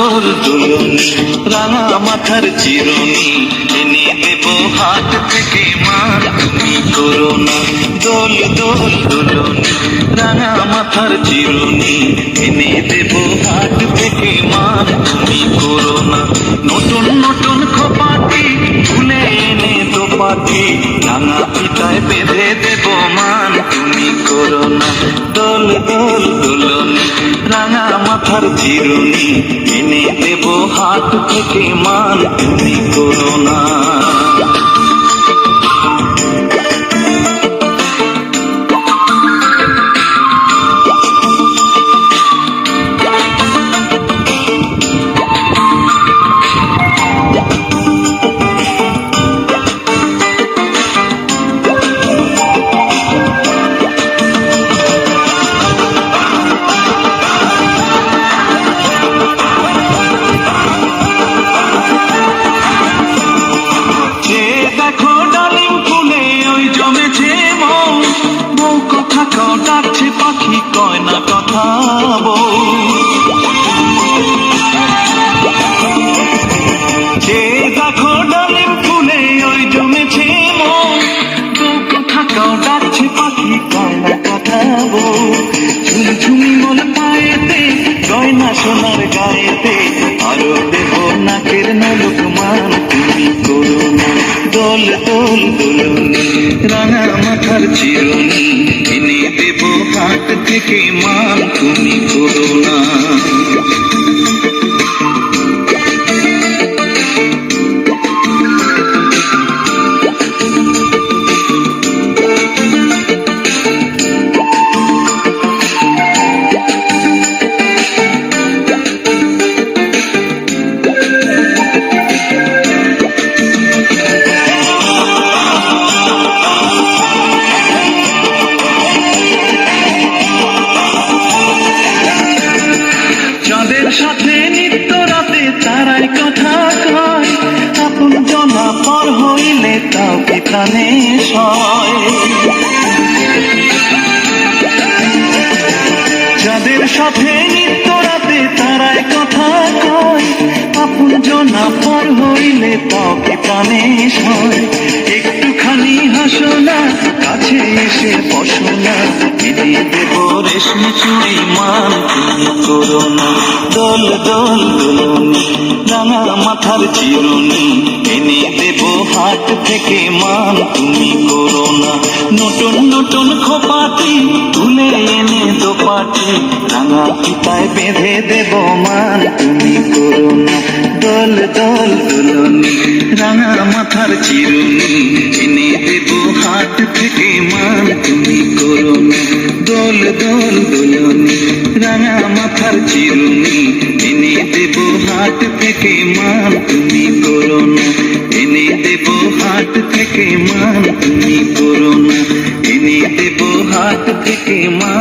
দোল দুলনি, রাঙা মাথার চিরুনি, এনে দেব হাত থেকে মান তুমি করো না। দোল দোল দুলনি, রাঙা মাথার চিরুনি, এনে দেব হাত থেকে মান তুমি করো না। নতুন নতুন খোপাটি ভুলে এনে দোপাটি, রাঙা রাঙা জিরুনি এনে দেব হাত থেকে মান তুমি করো না যে দেখো ডালিম ফুলে ওই জমেছে মৌ কথা কও ডাকছে পাখি কয় না ঝুমঝুমি মন পায়েতে, গয়না সোনার গায়েতে আরও দেব নাকের নলক মান, তুমি করো না দোল দোল, দোলনি, রাঙা মাথার চিরুনি। হাত থেকে মান তুমি করো না। তাও কি যাদের সাথে নিত্য রাতে তারাই কথা কয় আপন জনা পর হইলে তাও কি প্রাণে একটুখানি হাসো না কাছে এসে বসো না মিলিয়ে দেব রেশমি দোল দোল দোলনি, রাঙা মাথার চিরুনি এনে হাট থেকে মান তুমি করো না। নতুন নতুন খোপাটি তুলে এনে দোপাটি রাঙা পিতায় বেঁধে দেব মান তুমি করো না। দোল দোল দোলনি, রাঙা মাথার চিরুনি এনে দেব হাট থেকে মান তুমি করো না। দল, দোল দোলনি, রাঙা মাথার চিরুনি দেব হাট থেকে মান তুমি করো না। এনে দেব হাট থেকে মান তুমি করো না। এনে দেব হাট থেকে মান